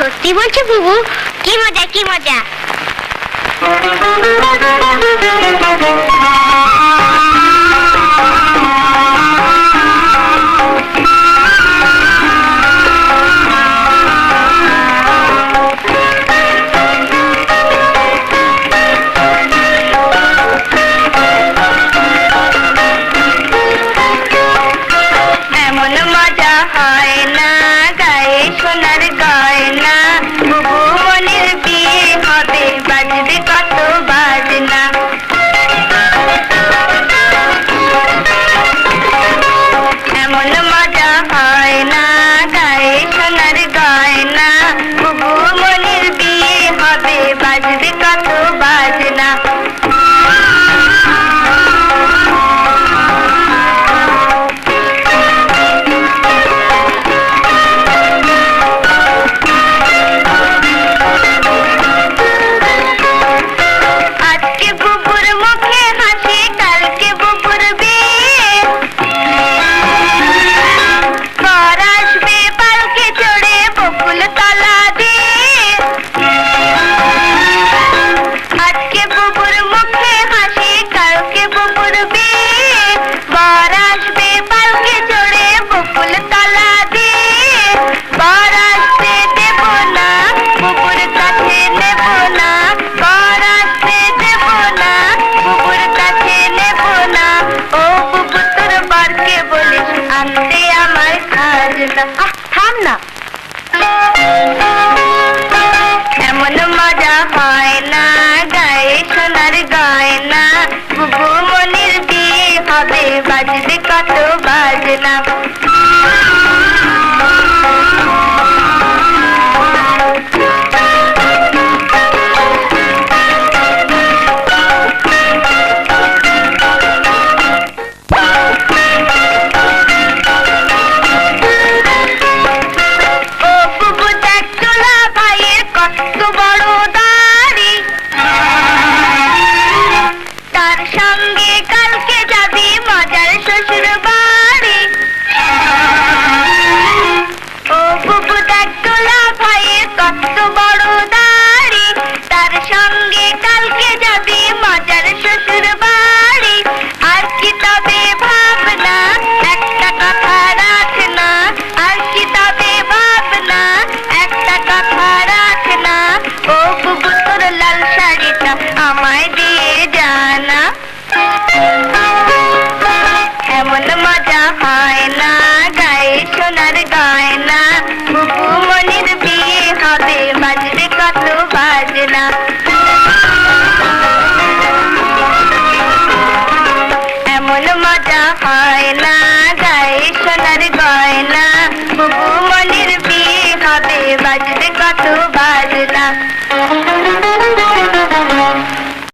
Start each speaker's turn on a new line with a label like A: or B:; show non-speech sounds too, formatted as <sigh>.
A: সত্যি বলছো বুবু? কি মজা কি মজা? <laughs>
B: কান্দে আমার খাজনা থাম না। এমন মজা হয় না গায়ে সোনার গয়না। বুবু মনির বিয়ে হবে? বাজবে কত বাজনা। হয় না।